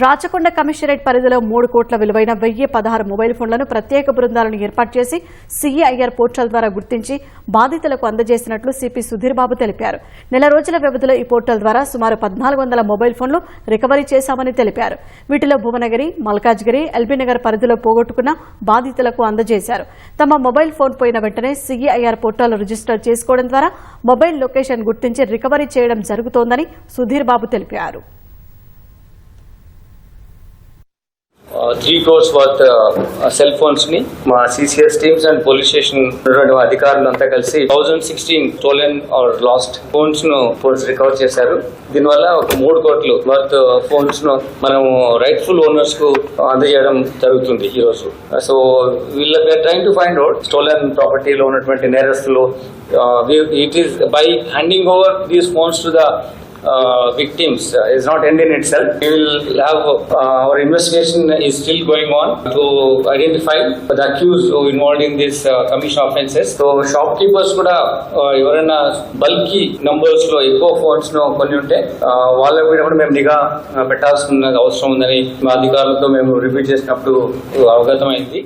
Rachakonda commissionerate పరిధిలో మూడు కోట్ల విలువైన వెయ్యి పదహారు మొబైల్ ఫోన్లను ప్రత్యేక బృందాలను ఏర్పాటు చేసి సీఐఆర్ పోర్టల్ ద్వారా గుర్తించి బాధితులకు అందజేసినట్లు సిపి సుధీర్ బాబు తెలిపారు. నెల రోజుల వ్యవధిలో ఈ పోర్టల్ ద్వారా సుమారు పద్నాలుగు వందల మొబైల్ ఫోన్లు రికవరీ చేశామని తెలిపారు. వీటిలో భువనగిరి మల్కాజ్గిరి ఎల్బీనగర్ పరిధిలో పోగొట్టుకున్న బాధితులకు అందజేశారు. తమ మొబైల్ ఫోన్ పోయిన వెంటనే సీఐఆర్ పోర్టల్ రిజిస్టర్ చేసుకోవడం ద్వారా మొబైల్ లొకేషన్ గుర్తించి రికవరీ చేయడం జరుగుతోందని సుధీర్ బాబు తెలిపారు. త్రీ క్రోర్స్ వర్త్ సెల్ ఫోన్స్ని మా CCS teams and police station ఉన్నటువంటి అధికారులు అంతా కలిసి thousand sixteen stolen or lost ఫోన్స్ను police recover చేశారు. దీనివల్ల ఒక మూడు కోట్లు వర్త్ ఫోన్స్ uh, ను మనము రైట్ఫుల్ ఓనర్స్కు అందజేయడం జరుగుతుంది ఈ రోజు. సో వీళ్ళ tried to find out stolen ప్రాపర్టీలో ఉన్నటువంటి నేరస్తులు it is by handing over these phones to the victims uh, is not end in itself. We will have uh, our investigation is still going on to identify the accused who involved in this uh, commission offences. So shopkeepers కూడా ఎవరైనా bulky నంబర్స్లో ఎక్కువ ఫోన్స్లో కొన్ని ఉంటే uh, వాళ్ళ మీద కూడా మేము నిఘా పెట్టాల్సిన అవసరం ఉందని మా అధికారులతో మేము రివ్యూ చేసినప్పుడు అవగతమైంది